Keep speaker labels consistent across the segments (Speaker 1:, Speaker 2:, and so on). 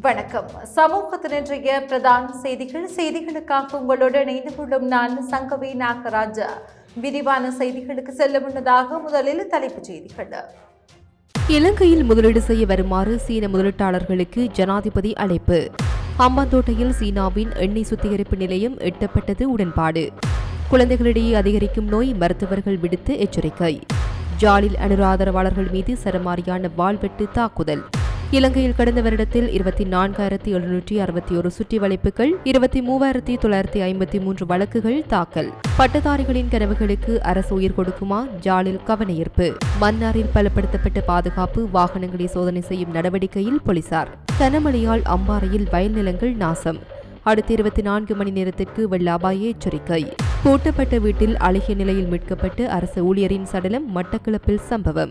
Speaker 1: வணக்கம். சமூகத்தினன்றைய பிரதான செய்திகள். செய்திகளுக்காக உங்களோடு இணைந்து கொள்ளும் நான் சங்கவி நாகராஜா. விரிவான செய்திகளுக்கு செல்ல முன்னதாக முதலில் தலைப்புச் செய்திகள்.
Speaker 2: இலங்கையில் முதலீடு செய்ய வருமாறு சீன முதலீட்டாளர்களுக்கு ஜனாதிபதி அழைப்பு. அம்பாந்தோட்டையில் சீனாவின் எண்ணெய் சுத்திகரிப்பு நிலையம் எட்டப்பட்டது உடன்பாடு. குழந்தைகளிடையே அதிகரிக்கும் நோய் மருத்துவர்கள் விடுத்து எச்சரிக்கை. ஜாலில் அனுராதரவாளர்கள் மீது சரமாரியான வாள்வெட்டு தாக்குதல். இலங்கையில் கடந்த வருடத்தில் இருபத்தி நான்காயிரத்தி எழுநூற்றி அறுபத்தி ஒரு சுற்றி வளைப்புகள் இருபத்தி மூவாயிரத்தி தொள்ளாயிரத்தி ஐம்பத்தி மூன்று வழக்குகள் தாக்கல். பட்டதாரிகளின் கனவுகளுக்கு அரசு உயிர் கொடுக்குமா? ஜாலில் கவனஈர்ப்பு மன்னாரில் பலப்படுத்தப்பட்ட பாதுகாப்பு வாகனங்களை சோதனை செய்யும் நடவடிக்கையில் போலீசார். கனமழையால் அம்பாறையில் வயல் நிலங்கள் நாசம். அடுத்த இருபத்தி நான்கு மணி நேரத்திற்கு வெள்ள அபாய எச்சரிக்கை. பூட்டப்பட்ட வீட்டில் அழகிய நிலையில் மீட்கப்பட்டு அரசு ஊழியரின் சடலம் மட்டக்களப்பில் சம்பவம்.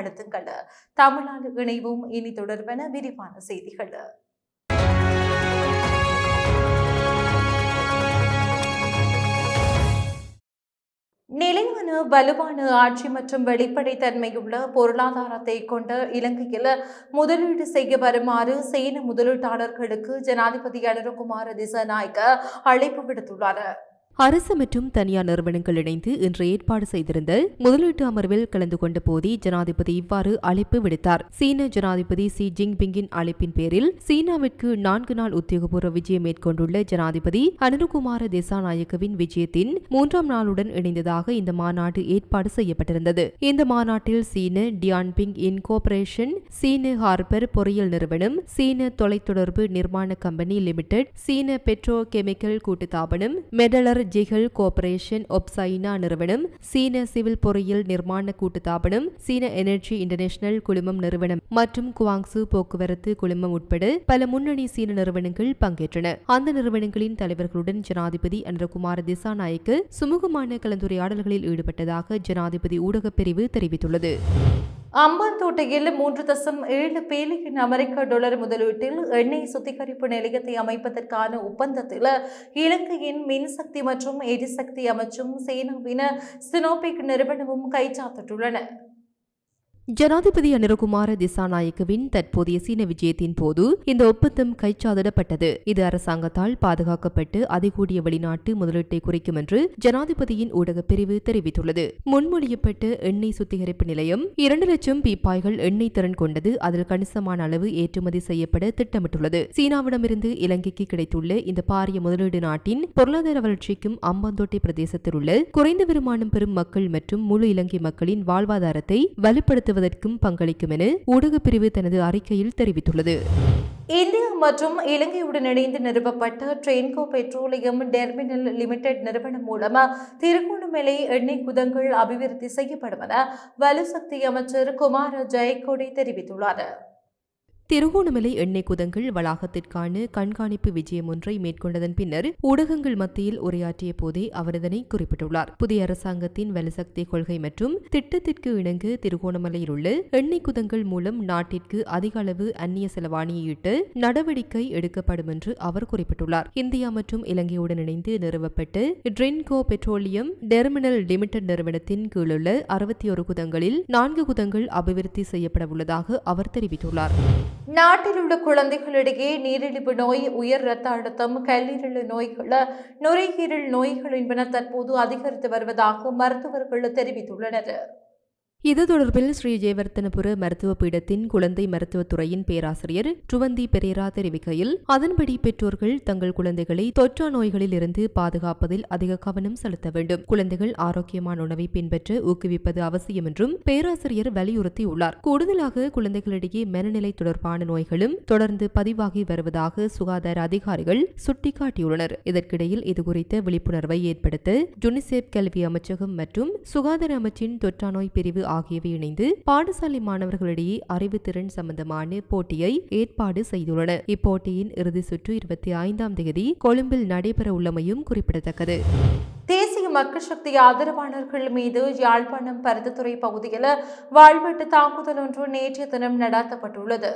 Speaker 1: அழுத்துங்கள் தமிழால் இணைவும் இனி தொடர்பென விரிவான செய்திகள். நிலையான வலுவான ஆட்சி மற்றும் வெளிப்படைத்தன்மையுள்ள பொருளாதாரத்தை கொண்ட இலங்கையில் முதலீடு செய்ய வருமாறு சீன முதலீட்டாளர்களுக்கு ஜனாதிபதி அனுரகுமார திசநாயக்க அழைப்பு விடுத்துள்ளார்.
Speaker 2: அரசு மற்றும் தனியார் நிறுவனங்கள் இணைந்து இன்று ஏற்பாடு செய்திருந்த முதலீட்டு அமர்வில் கலந்து கொண்ட போதே ஜனாதிபதி இவ்வாறு அழைப்பு விடுத்தார். சீன ஜனாதிபதி சி ஜின்பிங்கின் அழைப்பின் பேரில் சீனாவிற்கு நான்கு நாள் உத்தியோகபூர்வ விஜயம் மேற்கொண்டுள்ள ஜனாதிபதி அனுருகுமார தேசாநாயக்கவின் விஜயத்தின் மூன்றாம் நாளுடன் இணைந்ததாக இந்த மாநாடு ஏற்பாடு செய்யப்பட்டிருந்தது. இந்த மாநாட்டில் சீன டியான்பிங் இன்கோபரேஷன் சீன ஹார்பர் பொறியியல் நிறுவனம் சீன தொலைத்தொடர்பு நிர்மாண கம்பெனி லிமிடெட் சீன பெட்ரோ கெமிக்கல் கூட்டுத்தாபனம் மெடலர் ஜிஹல் கோஆபரேஷன் ஒப்சைனா நிறுவனம் சீன சிவில் பொறியியல் நிர்மாண கூட்டுத்தாபனம் சீன எனர்ஜி இன்டர்நேஷனல் குழுமம் நிறுவனம் மற்றும் குவாங்சு போக்குவரத்து குழுமம் உட்பட பல முன்னணி சீன நிறுவனங்கள் பங்கேற்றன. அந்த நிறுவனங்களின் தலைவர்களுடன் ஜனாதிபதி அனுரகுமார திசாநாயக்கு சுமூகமான கலந்துரையாடல்களில் ஈடுபட்டதாக ஜனாதிபதி ஊடகப் பிரிவு தெரிவித்துள்ளது.
Speaker 1: அம்பாந்தோட்டையில் மூன்று தசம் ஏழு பில்லியன் அமெரிக்க டாலர் முதலீட்டில் எண்ணெய் சுத்திகரிப்பு நிலையத்தை அமைப்பதற்கான ஒப்பந்தத்தில் இலங்கையின் மின்சக்தி மற்றும் எரிசக்தி அமைச்சும் சீனாவின் சினோபிக் நிறுவனமும் கைச்சாத்திட்டுள்ளன.
Speaker 2: ஜனாதிபதி அனிரகுமார திசாநாயக்கவின் தற்போதைய சீன விஜயத்தின் போது இந்த ஒப்பந்தம் கைச்சாதிடப்பட்டது இது அரசாங்கத்தால் பாதுகாக்கப்பட்டு அதிகூடிய வெளிநாட்டு முதலீட்டை குறைக்கும் என்று ஜனாதிபதியின் ஊடகப் பிரிவு தெரிவித்துள்ளது. முன்மொழியப்பட்ட எண்ணெய் சுத்திகரிப்பு நிலையம் இரண்டு லட்சம் பீப்பாய்கள் எண்ணெய் திறன் கொண்டது அதில் கணிசமான அளவு ஏற்றுமதி செய்யப்பட திட்டமிட்டுள்ளது. சீனாவிடமிருந்து இலங்கைக்கு கிடைத்துள்ள இந்த பாரிய முதலீடு நாட்டின் பொருளாதார வளர்ச்சிக்கும் அம்பாந்தோட்டை பிரதேசத்தில் உள்ள குறைந்த வருமானம் பெறும் மக்கள் மற்றும் முழு இலங்கை மக்களின் வாழ்வாதாரத்தை வலுப்படுத்த நடத்துவதற்கும் பங்களிக்கும் என ஊடகப் பிரிவு தனது அறிக்கையில் தெரிவித்துள்ளது.
Speaker 1: இந்தியா மற்றும் இலங்கையுடன் இணைந்து நிறுவப்பட்ட ட்ரெயின்கோ பெட்ரோலியம் டெர்மினல் லிமிடெட் நிறுவனம் மூலம் திருகோணமலை எண்ணெய் குதங்கள் அபிவிருத்தி செய்யப்படும் என வலுசக்தி அமைச்சர் குமார ஜெயக்கொடி தெரிவித்துள்ளார்.
Speaker 2: திருகோணமலை எண்ணெய் குதங்கள் வளாகத்திற்கான கண்காணிப்பு விஜயம் ஒன்றை மேற்கொண்டதன் பின்னர் ஊடகங்கள் மத்தியில் உரையாற்றிய போதே அவர் இதனை குறிப்பிட்டுள்ளார். புதிய அரசாங்கத்தின் வலுசக்தி கொள்கை மற்றும் திட்டத்திற்கு இணங்க திருகோணமலையில் உள்ள எண்ணெய் குதங்கள் மூலம் நாட்டிற்கு அதிக அளவு அந்நிய செலவாணியை ஈட்டு நடவடிக்கை எடுக்கப்படும் என்று அவர் குறிப்பிட்டுள்ளார். இந்தியா மற்றும் இலங்கையுடன் இணைந்து நிறுவப்பட்டு ட்ரின்கோ பெட்ரோலியம் டெர்மினல் லிமிடெட் நிறுவனத்தின் கீழுள்ள அறுபத்தி ஒரு குதங்களில் நான்கு குதங்கள் அபிவிருத்தி செய்யப்பட உள்ளதாக அவர் தெரிவித்துள்ளார்.
Speaker 1: நாட்டில் உள்ள குழந்தைகளிடையே நீரிழிவு நோய் உயர் இரத்த அழுத்தம் கல்லீரல் நோய்கள் நுரையீரல் நோய்கள் என்பன தற்போது அதிகரித்து வருவதாக மருத்துவர்கள் தெரிவித்துள்ளனர்.
Speaker 2: இது தொடர்பில் ஸ்ரீ ஜெயவர்த்தனபுர மருத்துவ பீடத்தின் குழந்தை மருத்துவத்துறையின் பேராசிரியர் டுவந்தி பெரேரா தெரிவிக்கையில் அதன்படி பெற்றோர்கள் தங்கள் குழந்தைகளை தொற்றா நோய்களில் இருந்து பாதுகாப்பதில் அதிக கவனம் செலுத்த வேண்டும். குழந்தைகள் ஆரோக்கியமான உணவை பின்பற்ற ஊக்குவிப்பது அவசியம் என்றும் பேராசிரியர் வலியுறுத்தியுள்ளார். கூடுதலாக குழந்தைகளிடையே மனநிலை தொடர்பான நோய்களும் தொடர்ந்து பதிவாகி வருவதாக சுகாதார அதிகாரிகள் சுட்டிக்காட்டியுள்ளனர். இதற்கிடையில் இதுகுறித்த விழிப்புணர்வை ஏற்படுத்த யுனிசெப் கல்வி அமைச்சகம் மற்றும் சுகாதார அமைச்சின் தொற்றா நோய் பிரிவு ஆகியவை இணைந்து பாடசாலை மாணவர்களிடையே அறிவுத்திறன் சம்பந்தமான போட்டியை ஏற்பாடு செய்துள்ளன. இப்போட்டியின் இறுதி சுற்று இருபத்தி ஐந்தாம் தேதி கொழும்பில் நடைபெற உள்ளமையும் குறிப்பிடத்தக்கது.
Speaker 1: தேசிய மக்கள் சக்தி ஆதரவாளர்கள் மீது யாழ்ப்பாணம் பருத்தித்துறை பகுதியில் வாழ்வெட்டு தாக்குதல் ஒன்று நேற்றைய தினம் நடாத்தப்பட்டுள்ளது.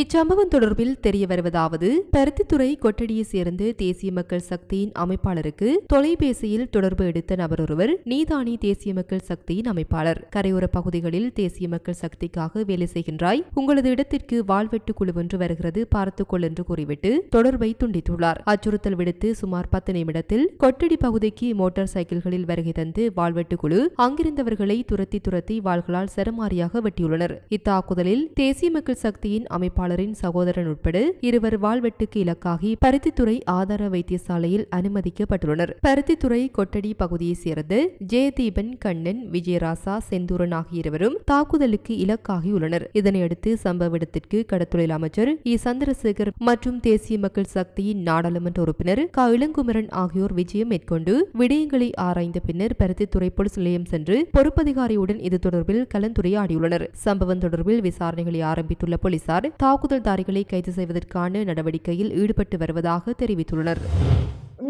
Speaker 2: இச்சம்பவம் தொடர்பில் தெரிய வருவதாவது பருத்தித்துறை கொட்டடியை சேர்ந்த தேசிய மக்கள் சக்தியின் அமைப்பாளருக்கு தொலைபேசியில் தொடர்பு எடுத்த நபர் ஒருவர் நீதானி தேசிய மக்கள் சக்தியின் அமைப்பாளர். கரையோர பகுதிகளில் தேசிய மக்கள் சக்திக்காக வேலை செய்கின்றாய். உங்களது இடத்திற்கு வாழ்வெட்டு குழு ஒன்று வருகிறது பார்த்துக்கொள் என்று கூறிவிட்டு தொடர்பை துண்டித்துள்ளார். அச்சுறுத்தல் விடுத்து சுமார் பத்து நிமிடத்தில் கொட்டடி பகுதிக்கு மோட்டார் சைக்கிள்களில் வருகை தந்து வாழ்வெட்டு குழு அங்கிருந்தவர்களை துரத்தி துரத்தி வாள்களால் சரமாரியாக வெட்டியுள்ளனர். இத்தாக்குதலில் தேசிய மக்கள் சக்தியின் அமைப்பாளர் அமைப்பாளரின் சகோதரன் உட்பட இருவர் வாழ்வெட்டுக்கு இலக்காகி பருத்தித்துறை ஆதார வைத்தியசாலையில் அனுமதிக்கப்பட்டுள்ளனர். பருத்தித்துறை கொட்டடி பகுதியைச் சேர்ந்த ஜெயதீபன் கண்ணன் விஜயராசா செந்தூரன் ஆகிய இருவரும் தாக்குதலுக்கு இலக்காகியுள்ளனர் இதனையடுத்து சம்பவ இடத்திற்கு கடத்தொழில் அமைச்சர் இ. சந்திரசேகர் மற்றும் தேசிய மக்கள் சக்தியின் நாடாளுமன்ற உறுப்பினர் க. இளங்குமரன் ஆகியோர் விஜயம் மேற்கொண்டு விடயங்களை ஆராய்ந்த பின்னர் பருத்தித்துறை போலீஸ் நிலையம் சென்று பொறுப்பதிகாரியுடன் இது தொடர்பில் கலந்துரையாடியுள்ளனர். சம்பவம் தொடர்பில் விசாரணைகளை ஆரம்பித்துள்ள போலீசார் தாக்குதல்தாரிகளை கைது செய்வதற்கான நடவடிக்கையில் ஈடுபட்டு வருவதாக தெரிவித்துள்ளனர்.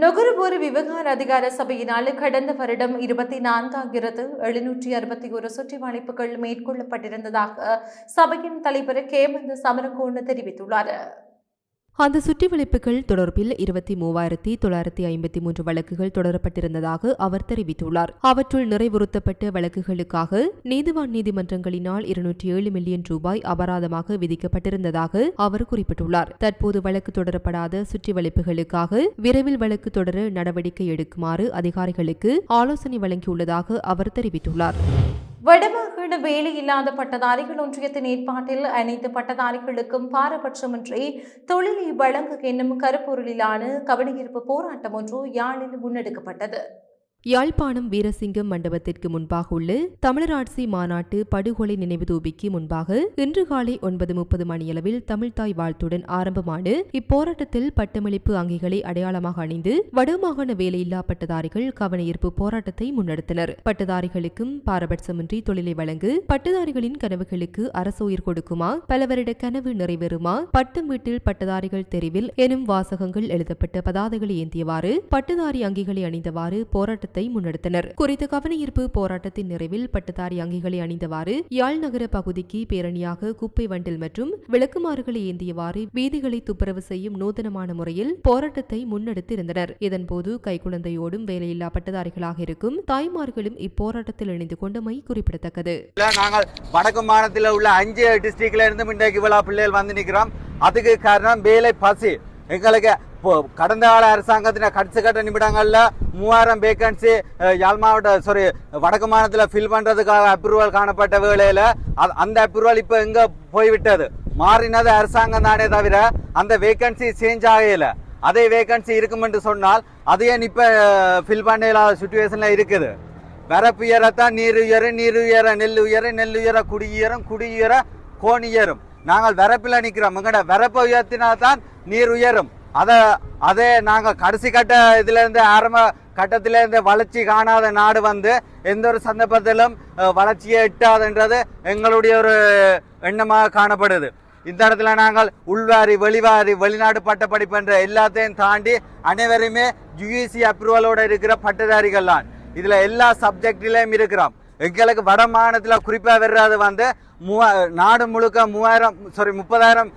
Speaker 1: நுகர்வோர் விவகார அதிகார சபையினால் கடந்த வருடம் இருபத்தி நான்காயிரத்து எழுநூற்றி அறுபத்தி ஒரு சுற்றிவளைப்புகள் மேற்கொள்ளப்பட்டிருந்ததாக சபையின் தலைவர் கேமந்த சமரகோண தெரிவித்துள்ளார்.
Speaker 2: அந்த சுற்றிவளைப்புகள் தொடர்பில் இருபத்தி மூவாயிரத்தி தொள்ளாயிரத்தி ஐம்பத்தி மூன்று வழக்குகள் தொடரப்பட்டிருந்ததாக அவர் தெரிவித்துள்ளார். அவற்றுள் நிறைவுறுத்தப்பட்ட வழக்குகளுக்காக நீதிவான் நீதிமன்றங்களினால் இருநூற்றி ஏழு மில்லியன் ரூபாய் அபராதமாக விதிக்கப்பட்டிருந்ததாக அவர் குறிப்பிட்டுள்ளார். தற்போது வழக்கு தொடரப்படாத சுற்றிவளைப்புகளுக்காக விரைவில் வழக்கு தொடர நடவடிக்கை எடுக்குமாறு அதிகாரிகளுக்கு ஆலோசனை வழங்கியுள்ளதாக அவர் தெரிவித்துள்ளார்.
Speaker 1: வடமாகாண வேலையில்லாத பட்டதாரிகள் ஒன்றியத்தின் ஏற்பாட்டில் அனைத்து பட்டதாரிகளுக்கும் பாரபட்சமின்றி தொழிலை வழங்க என்னும் கருப்பொருளிலான கவனஈர்ப்பு போராட்டம் ஒன்று யாழில் முன்னெடுக்கப்பட்டது.
Speaker 2: யாழ்ப்பாணம் வீரசிங்கம் மண்டபத்திற்கு முன்பாக உள்ள தமிழராட்சி மாநாட்டு படுகொலை நினைவு தூபிக்கு முன்பாக இன்று காலை ஒன்பது முப்பது மணியளவில் தமிழ்தாய் வாழ்த்துடன் ஆரம்பமான இப்போராட்டத்தில் பட்டமளிப்பு அங்கிகளை அடையாளமாக அணிந்து வடமாகாண வேலையில்லா பட்டதாரிகள் கவனஈர்ப்பு போராட்டத்தை முன்னெடுத்தனர். பட்டதாரிகளுக்கும் பாரபட்சமின்றி தொழிலை வழங்கு பட்டதாரிகளின் கனவுகளுக்கு அரசு உயிர் கொடுக்குமா? பல வருட கனவு நிறைவேறுமா? பட்டம் வீட்டில் பட்டதாரிகள் தெரிவில் எனும் வாசகங்கள் எழுதப்பட்ட பதாதைகளை ஏந்தியவாறு பட்டதாரி அங்கிகளை அணிந்தவாறு போராட்டத்தை முன்னெடுத்தனர். குறித்த கவனஈர்ப்பு போராட்டத்தின் நிறைவில் பட்டதாரி அங்கிகளை அணிந்தவாறு யாழ் நகர பகுதிக்கு பேரணியாக குப்பை வண்டில் மற்றும் விளக்குமாறுகளை ஏந்தியவாறு வீதிகளை துப்புரவு செய்யும் நூதனமான முறையில் போராட்டத்தை முன்னெடுத்திருந்தனர். இதன்போது கைக்குழந்தையோடும் வேலையில்லா பட்டதாரிகளாக இருக்கும் தாய்மார்களும் இப்போராட்டத்தில் இணைந்து கொண்டமை குறிப்பிடத்தக்கது.
Speaker 3: நாங்கள் வடக்கு மாநிலத்தில் உள்ள அஞ்சு டிஸ்ட்ரிக்ட்ல இருந்து இன்றைக்கு இவ்வளவு பிள்ளைகள் வந்து நிற்கிறோம். அதுக்கு காரணம் வேலை பசி. எங்களுக்கு கடந்த கால அரசாங்கத்தின கடைசி கட்ட நிமிடங்களில் மூவாயிரம் வேகன்சி யாழ் மாவட்ட சாரி வடக்கு மாநிலத்தில் ஃபில் பண்ணுறதுக்காக அப்ரூவல் காணப்பட்ட வேளையில் அது- அந்த அப்ரூவல் இப்போ எங்கே போய்விட்டது? மாறினது அரசாங்கம் தானே தவிர அந்த வேகன்சி சேஞ்ச் ஆகல. அதே வேகன்சி இருக்கும் என்று சொன்னால் அதையே இப்போ ஃபில் பண்ண இல்லாத சுச்சுவேஷனில் இருக்குது? வரப்பு உயரத்தான் நீர் உயர நீர் உயர நெல் உயர நெல் உயர குடி குடியுயர குடி கோணி உயரும் நாங்கள் வரப்பில் நிற்கிறோம் எங்கட வரப்பை உயர்த்தினால்தான் நீர் உயரும். அதை அதே நாங்கள் கடைசி கட்ட இதுலேருந்து ஆரம்ப கட்டத்திலேருந்து வளர்ச்சி காணாத நாடு வந்து எந்த ஒரு சந்தர்ப்பத்திலும் வளர்ச்சியை எட்டாதுன்றது எங்களுடைய ஒரு எண்ணமாக காணப்படுது. இந்த இடத்துல நாங்கள் உள்வாரி வெளிவாரி வெளிநாடு பட்ட படிப்பு என்ற எல்லாத்தையும் தாண்டி அனைவருமே யுஇசி அப்ரூவலோட இருக்கிற பட்டதாரிகள் தான் இதில் எல்லா சப்ஜெக்டிலையும் இருக்கிறோம். எங்களுக்கு வட மாநிலத்தில் குறிப்பாக வர்றது வந்து மூவா நாடு முழுக்க மூவாயிரம் சாரி முப்பதாயிரம்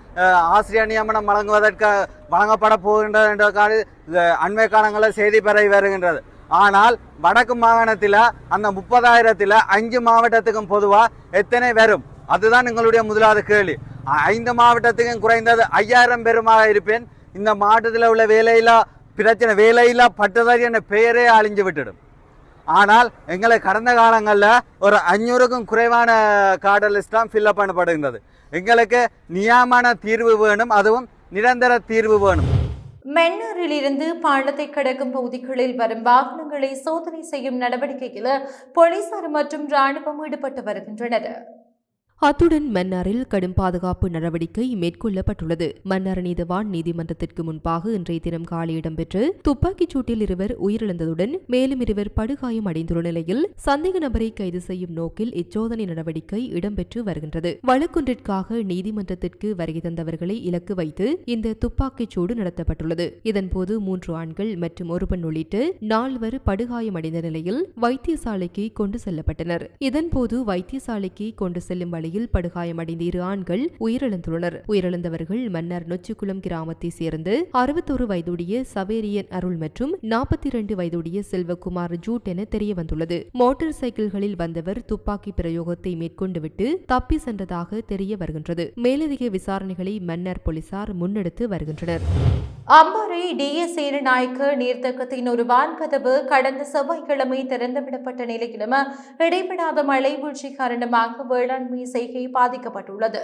Speaker 3: ஆசிரியர் நியமனம் வழங்குவதற்கு வழங்கப்பட போகின்றது என்ற அண்மை காலங்களில் செய்தி பரவி வருகின்றது. ஆனால் வடக்கு மாகாணத்தில் அந்த முப்பதாயிரத்தில் அஞ்சு மாவட்டத்துக்கும் பொதுவாக எத்தனை வரும்? அதுதான் எங்களுடைய முதலாவது கேள்வி. ஐந்து மாவட்டத்துக்கும் குறைந்தது ஐயாயிரம் பேருமாக இருப்பேன். இந்த மாவட்டத்தில் உள்ள வேலையில்லா பிரச்சனை வேலையில்லா பட்டதாரி என்ற பெயரே அழிஞ்சு விட்டுடும். ஆனால் எங்களை கடந்த காலங்களில் ஒரு அஞ்சூறுக்கும் குறைவான கார்டர் லிஸ்ட் தான் ஃபில்அப் பண்ணப்படுகின்றது. எங்களுக்கு நியாயமான தீர்வு வேணும் அதுவும் நிரந்தர தீர்வு வேணும்.
Speaker 1: மென்னூரிலிருந்து பாலத்தை கடக்கும் பகுதிகளில் வரும் வாகனங்களை சோதனை செய்யும் நடவடிக்கையில் போலீசார் மற்றும் ராணுவம் ஈடுபட்டு வருகின்றனர்.
Speaker 2: அத்துடன் மன்னாரில் கடும் பாதுகாப்பு நடவடிக்கை மேற்கொள்ளப்பட்டுள்ளது. மன்னார் நீதவான் நீதிமன்றத்திற்கு முன்பாக இன்றைய தினம் காலை இடம்பெற்று துப்பாக்கிச் சூட்டில் இருவர் உயிரிழந்ததுடன் மேலும் இருவர் படுகாயம் அடைந்துள்ள நிலையில் சந்தேக நபரை கைது செய்யும் நோக்கில் இச்சோதனை நடவடிக்கை இடம்பெற்று வருகின்றது. வழக்கொன்றிற்காக நீதிமன்றத்திற்கு வருகை தந்தவர்களை இலக்கு வைத்து இந்த துப்பாக்கிச் சூடு நடத்தப்பட்டுள்ளது. இதன்போது மூன்று ஆண்கள் மற்றும் ஒரு பெண் உள்ளிட்டு நால்வர் படுகாயமடைந்த நிலையில் வைத்தியசாலைக்கு கொண்டு செல்லப்பட்டனர். இதன்போது வைத்தியசாலைக்கு கொண்டு செல்லும் வழி வழியில் படுகாயமடைந்த இரு ஆண்கள் உயிரிழந்துள்ளனர். உயிரிழந்தவர்கள் மன்னர் நொச்சிக்குளம் கிராமத்தை சேர்ந்து அறுபத்தொரு வயதுடைய சவேரியன் அருள் மற்றும் நாற்பத்தி இரண்டு வயதுடைய செல்வகுமார் ஜூட் என தெரிய வந்துள்ளது மோட்டார் சைக்கிள்களில் வந்தவர் துப்பாக்கி பிரயோகத்தை மேற்கொண்டுவிட்டு தப்பி சென்றதாக தெரிய வருகின்றது. மேலதிக விசாரணைகளை மன்னர் போலீசார் முன்னெடுத்து வருகின்றனர்.
Speaker 1: அம்பாறை டிஎஸ் சேனநாயக்க நீர்த்தக்கத்தின் ஒரு வான்கதவு கடந்த செவ்வாய்க்கிழமை திறந்துவிடப்பட்ட நிலையிலும் இடைவிடாத மழை வீழ்ச்சி காரணமாக வேளாண்மை செய்கை பாதிக்கப்பட்டுள்ளது.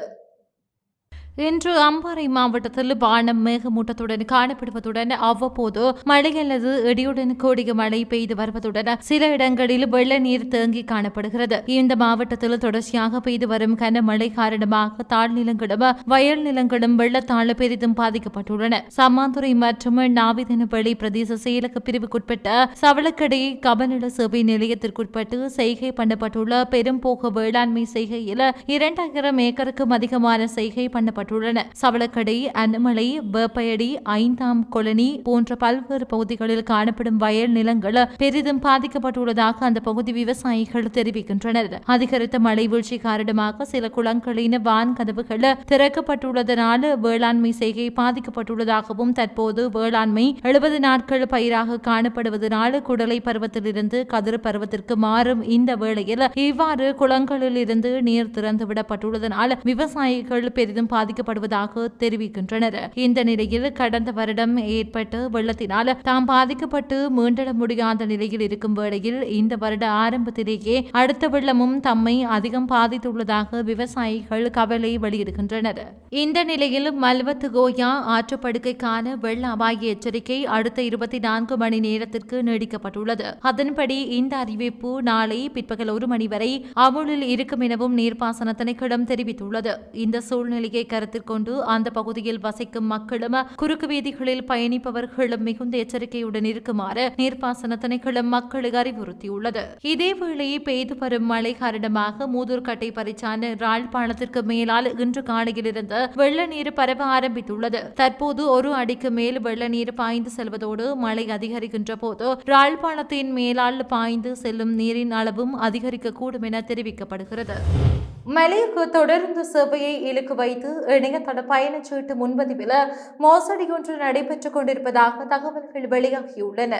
Speaker 1: இன்று அம்பாறை மாவட்டத்தில் வானம் மேகமூட்டத்துடன் காணப்படுவதுடன் அவ்வப்போது மழை அல்லது இடியுடன் கூடிய மழை பெய்து வருவதுடன் சில இடங்களில் வெள்ள நீர் தேங்கி காணப்படுகிறது. இந்த மாவட்டத்தில் தொடர்ச்சியாக பெய்து வரும் கனமழை காரணமாக தாழ்நிலங்களும் வயல் நிலங்களும் வெள்ளத்தால் பெரிதும் பாதிக்கப்பட்டுள்ளன. சம்மாந்துறை மற்றும் நாவிதனப்பள்ளி பிரதேச செயலக பிரிவுக்குட்பட்ட சவளக்கடை கபநல சேவை நிலையத்திற்குட்பட்டு செய்கை பண்ணப்பட்டுள்ள பெரும்போக வேளாண்மை செய்கையில் இரண்டாயிரம் ஏக்கருக்கும் அதிகமான செய்கை பண்ணப்பட்டுள்ளன சவளக்கடை அன்னமலை வேப்பயடி ஐந்தாம் கொலனி போன்ற பல்வேறு பகுதிகளில் காணப்படும் வயல் நிலங்கள் பெரிதும் பாதிக்கப்பட்டுள்ளதாக அந்த பகுதி விவசாயிகள் தெரிவிக்கின்றனர். அதிகரித்த மழை வீழ்ச்சி காரணமாக சில குளங்களின் வான் கதவுகள் திறக்கப்பட்டுள்ளதனால் வேளாண்மை செய்கை பாதிக்கப்பட்டுள்ளதாகவும் தற்போது வேளாண்மை எழுபது நாட்கள் பயிராக காணப்படுவதனால் குடலை பருவத்திலிருந்து கதிர் பருவத்திற்கு மாறும் இந்த வேளையில் இவ்வாறு குளங்களில் இருந்து நீர் திறந்து விடப்பட்டுள்ளதனால் விவசாயிகள் பெரிதும் பாதிக்கப்படுவதாக தெரிவிக்கின்றனர். இந்த நிலையில் கடந்த வருடம் ஏற்பட்ட வெள்ளத்தினால் தாம் பாதிக்கப்பட்டு மீண்டெழ முடியாத நிலையில் இருக்கும் வேளையில் இந்த வருட ஆரம்பத்திலேயே அடுத்த வெள்ளமும் தம்மை அதிகம் பாதித்துள்ளதாக விவசாயிகள் கவலை வெளியிடுகின்றனர். இந்த நிலையில் மல்வத்து கோயா ஆற்றுப்படுக்கைக்கான வெள்ள அபாய எச்சரிக்கை அடுத்த இருபத்தி நான்கு மணி நேரத்திற்கு நீடிக்கப்பட்டுள்ளது. அதன்படி இந்த அறிவிப்பு நாளை பிற்பகல் ஒரு மணி வரை அமுலில் இருக்கும் எனவும் நீர்ப்பாசன திணைக்களம் தெரிவித்துள்ளது. இந்த சூழ்நிலையை கருத்து கருத்தில் கொண்டு அந்த பகுதியில் வசிக்கும் மக்களும் குறுக்கு வீதிகளில் பயணிப்பவர்களும் மிகுந்த எச்சரிக்கையுடன் இருக்குமாறு நீர்ப்பாசன திணைக்களம் மக்களை அறிவுறுத்தியுள்ளது. இதேவேளை பெய்து வரும் மழை காரணமாக மூதூர்கட்டை பரிச்சான ராழ்பாணத்திற்கு மேலால் இன்று காலையிலிருந்து வெள்ள நீர் பரவ ஆரம்பித்துள்ளது. தற்போது ஒரு அடிக்கு மேல் வெள்ள நீர் பாய்ந்து செல்வதோடு மழை அதிகரிக்கின்ற போது ராழ்ப்பாணத்தின் மேலால் பாய்ந்து செல்லும் நீரின் அளவும் அதிகரிக்கக்கூடும் என தெரிவிக்கப்படுகிறது. மலைக்கு தொடர்ந்து சேவையை இலக்கு வைத்து இணையதள பயணச்சீட்டு முன்பதிவில் மோசடி ஒன்று நடைபெற்றுக் கொண்டிருப்பதாக தகவல்கள் வெளியாகியுள்ளன.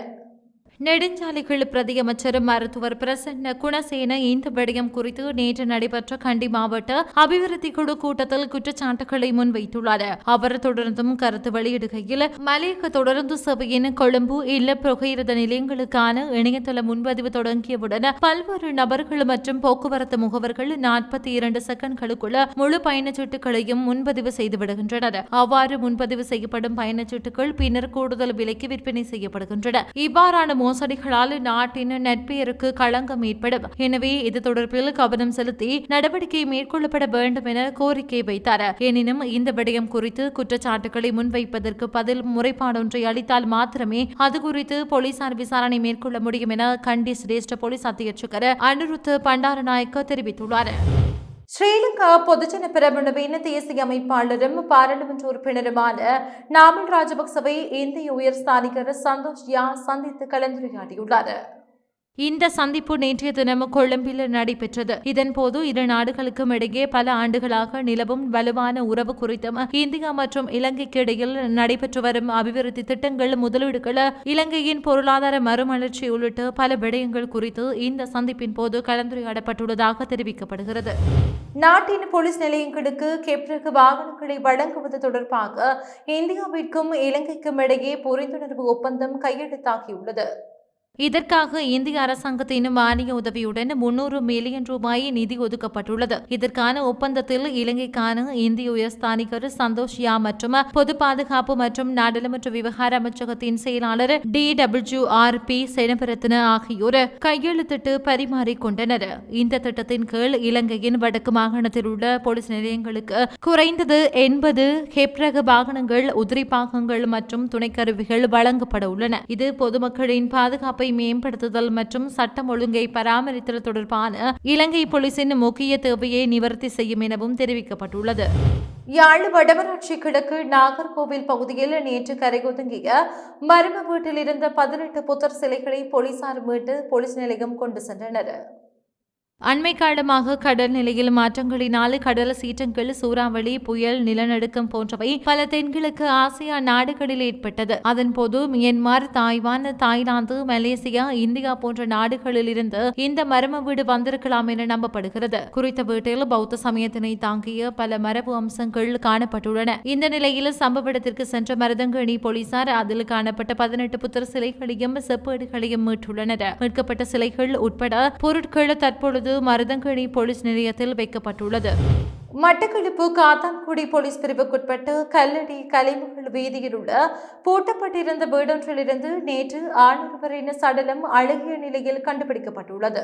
Speaker 1: நெடுஞ்சாலைகள் பிரதியமைச்சர் மருத்துவர் பிரசன்ன குணசேன இந்த விடயம் குறித்து நேற்று நடைபெற்ற கண்டி மாவட்ட அபிவிருத்தி குழு கூட்டத்தில் குற்றச்சாட்டுகளை முன்வைத்துள்ளார் அவர் தொடர்ந்தும் கருத்து வெளியிடுகையில் மலையக தொடர்ந்து சபையின் கொழும்பு இல்ல புகையிரத நிலையங்களுக்கான இணையதள முன்பதிவு தொடங்கியவுடன் பல்வேறு நபர்கள் மற்றும் போக்குவரத்து முகவர்கள் நாற்பத்தி இரண்டு செகண்ட்களுக்குள்ள முழு பயணச்சீட்டுகளையும் முன்பதிவு செய்து விடுகின்றனர். அவ்வாறு முன்பதிவு செய்யப்படும் பயணச்சீட்டுகள் பின்னர் கூடுதல் விலைக்கு விற்பனை செய்யப்படுகின்றன. இவ்வாறான மோசடிகளால் நாட்டின் நட்பெயருக்கு களங்கம் ஏற்படும் எனவே இது தொடர்பில் கவனம் செலுத்தி நடவடிக்கை மேற்கொள்ளப்பட வேண்டும் என கோரிக்கை வைத்தார். எனினும் இந்த விடயம் குறித்து குற்றச்சாட்டுகளை முன்வைப்பதற்கு பதில் முறைப்பாடொன்றை அளித்தால் மாத்திரமே அது குறித்து போலீசார் விசாரணை மேற்கொள்ள முடியும் என கண்டி சிரேஷ்ட போலீஸ் அத்தியட்சகர் அனிருத் பண்டாரநாயக்க தெரிவித்துள்ளார். ஸ்ரீலங்கா பொதுஜன பிரபுணவின் தேசிய அமைப்பாளரும் பாராளுமன்ற உறுப்பினருமான நாமல் ராஜபக்சவை இந்திய உயர் ஸ்தானிகர் சந்தோஷ் யா சந்தித்து கலந்துரையாடியுள்ளார். இந்த சந்திப்பு நேற்றைய தினம் கொழும்பில் நடைபெற்றது. இதன்போது இரு நாடுகளுக்கும் இடையே பல ஆண்டுகளாக நிலவும் வலுவான உறவு குறித்தும் இந்தியா மற்றும் இலங்கைக்கு இடையில் நடைபெற்று வரும் அபிவிருத்தி திட்டங்கள் முதலீடுகள் இலங்கையின் பொருளாதார மறுமலர்ச்சி உள்ளிட்ட பல விடயங்கள் குறித்து இந்த சந்திப்பின் போது கலந்துரையாடப்பட்டுள்ளதாக தெரிவிக்கப்படுகிறது. நாட்டின் போலீஸ் நிலையங்களுக்கு கெப்ரகு வாகனங்களை வழங்குவது தொடர்பாக இந்தியாவிற்கும் இலங்கைக்கும் இடையே புரிந்துணர்வு ஒப்பந்தம் கையெழுத்தாகியுள்ளது. இதற்காக இந்திய அரசாங்கத்தின் மானிய உதவியுடன் முன்னூறு மில்லியன் ரூபாய் நிதி ஒதுக்கப்பட்டுள்ளது. இதற்கான ஒப்பந்தத்தில் இலங்கைக்கான இந்திய உயர்ஸ்தானிகர் சந்தோஷ் யா மற்றும் பொது பாதுகாப்பு மற்றும் நாடாளுமன்ற விவகார அமைச்சகத்தின் செயலாளர் D W R P Senaratne ஆகியோர் கையெழுத்திட்டு பரிமாறிக்கொண்டனர். இந்த திட்டத்தின் கீழ் இலங்கையின் வடக்கு மாகாணத்தில் உள்ள போலீஸ் நிலையங்களுக்கு குறைந்தது எண்பது ஹெப்ரக வாகனங்கள் உதிரி பாகங்கள் மற்றும் துணைக்கருவிகள் வழங்கப்பட உள்ளன. இது பொதுமக்களின் பாதுகாப்பு மேம்படுத்துதல் மற்றும் சட்டம் ஒழுங்கை பராமரித்தல் தொடர்பான இலங்கை போலீசின் முக்கிய தேவையை நிவர்த்தி செய்யும் எனவும் தெரிவிக்கப்பட்டுள்ளது. யாழ் வடமராட்சி கிழக்கு நாகர்கோவில் பகுதியில் நேற்று கரைகொதுங்கிய மர்ம வீட்டில் இருந்த பதினெட்டு புத்தர் சிலைகளை போலீசார் மீட்டு போலீஸ் நிலையம் கொண்டு சென்றனர். அண்மை காலமாக கடல் நிலையில் மாற்றங்களினால் கடல் சீற்றங்கள் சூறாவளி புயல் நிலநடுக்கம் போன்றவை பல தென்கிழக்கு ஆசியா நாடுகளில் ஏற்பட்டது. அதன்போது Myanmar Taiwan Thailand Malaysia India போன்ற நாடுகளில் இருந்து இந்த மரம வீடு வந்திருக்கலாம் என நம்பப்படுகிறது. குறித்த வீட்டில் பௌத்த சமயத்தினை தாங்கிய பல மரபு அம்சங்கள் காணப்பட்டுள்ளன. இந்த நிலையில் சம்பவ இடத்திற்கு சென்ற மருதங்கணி போலீசார் அதில் காணப்பட்ட பதினெட்டு புத்தர் சிலைகளையும் செப்பேடுகளையும் மீட்டுள்ளனர். மீட்கப்பட்ட சிலைகள் உட்பட பொருட்கள் தற்பொழுது மருதங்கிணி போலீஸ் நிலையத்தில் வைக்கப்பட்டுள்ளது. மட்டக்களப்பு காத்தான்குடி போலீஸ் பிரிவுக்குட்பட்ட கல்லடி கலைமகள் வீதியில் உள்ள பூட்டப்பட்டிருந்த வீடொன்றிலிருந்து நேற்று ஆணொருவரின் சடலம் அழகிய நிலையில் கண்டுபிடிக்கப்பட்டுள்ளது.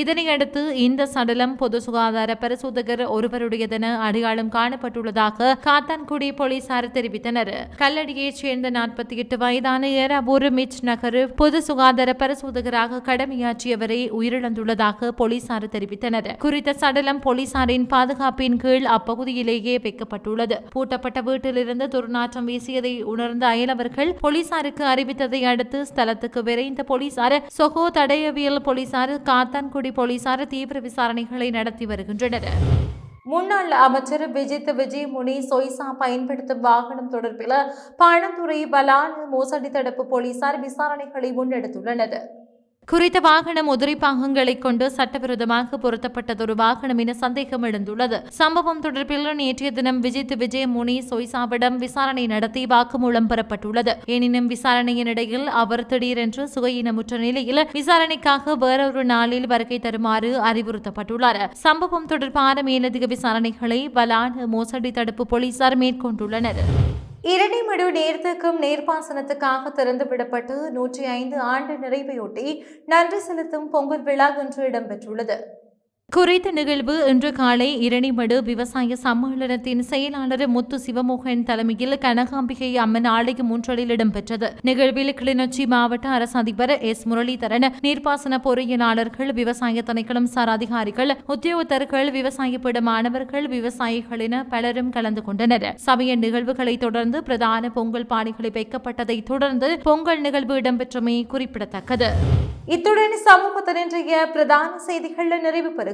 Speaker 1: இதனையடுத்து இந்த சடலம் பொது சுகாதார பரிசோதகர் ஒருவருடையதென அடையாளம் காணப்பட்டுள்ளதாக காத்தான்குடி போலீசார் தெரிவித்தனர். கல்லடியைச் சேர்ந்த நாற்பத்தி எட்டு வயதான ஏராபூர் மிச் நகர் பொது சுகாதார பரிசோதகராக கடமையாற்றியவரை உயிரிழந்துள்ளதாக போலீசார் தெரிவித்தனர். குறித்த சடலம் போலீசாரின் பாதுகாப்பின் கீழ் அப்பகுதியிலேயே வைக்கப்பட்டுள்ளது. பூட்டப்பட்ட வீட்டிலிருந்து துர்நாற்றம் வீசியதை உணர்ந்த அயலவர்கள் போலீசாருக்கு அறிவித்ததை அடுத்து ஸ்தலத்துக்கு விரைந்த போலீசார் சொகோ தடயவியல் போலீசார் காத்தான்குடி போலீசார் தீவிர விசாரணைகளை நடத்தி வருகின்றனர். முன்னாள் அமைச்சர் விஜித் விஜய் முனி சொய்சா பயன்படுத்தும் வாகனம் தொடர்பில் பணத்துறை பலான மோசடி தடுப்பு போலீசார் விசாரணைகளை முன்னெடுத்துள்ளனர். குறித்த வாகனம் உதிரி பாகங்களை கொண்டு சட்டவிரோதமாக பொருத்தப்பட்டதொரு வாகனம் என சந்தேகம் எழுந்துள்ளது. சம்பவம் தொடர்பில் நேற்றைய தினம் விஜித் விஜயமுனி சொய்சாவிடம் விசாரணை நடத்தி வாக்குமூலம் பெறப்பட்டுள்ளது. எனினும் விசாரணையின் இடையில் அவர் திடீரென்று சுகையினமுற்ற நிலையில் விசாரணைக்காக வேறொரு நாளில் வருகை தருமாறு அறிவுறுத்தப்பட்டுள்ளார். சம்பவம் தொடர்பான மேலதிக விசாரணைகளை பலான மோசடி தடுப்பு போலீசார் மேற்கொண்டுள்ளனர். இரணிமடு நீர்த்தேக்கம் நீர்ப்பாசனத்துக்காக திறந்துவிடப்பட்டு நூற்றி ஐந்து ஆண்டு நிறைவையொட்டி நன்றி செலுத்தும் பொங்கல் விழா இன்று இடம்பெற்றுள்ளது. குறித்த நிகழ்வு இன்று காலை இரணிமடு விவசாய சம்மேளனத்தின் செயலாளர் முத்து சிவமோகன் தலைமையில் கனகாம்பிகை அம்மன் ஆலயம் ஒன்றலில் இடம்பெற்றது. நிகழ்வில் கிளிநொச்சி மாவட்ட அரசு அதிபர் எஸ். முரளிதரன் நீர்ப்பாசன பொறியியலாளர்கள் விவசாய திணைக்களம் சார் அதிகாரிகள் உத்தியோகத்தர்கள் விவசாய பீட மாணவர்கள் விவசாயிகள் என பலரும் கலந்து கொண்டனர். சமய நிகழ்வுகளை தொடர்ந்து பிரதான பொங்கல் பாணிகளை வைக்கப்பட்டதை தொடர்ந்து பொங்கல் நிகழ்வு இடம்பெற்றமை குறிப்பிடத்தக்கது. இத்துடன் சமூகத்தின் பிரதான செய்திகள் நிறைவு பெறுகிறது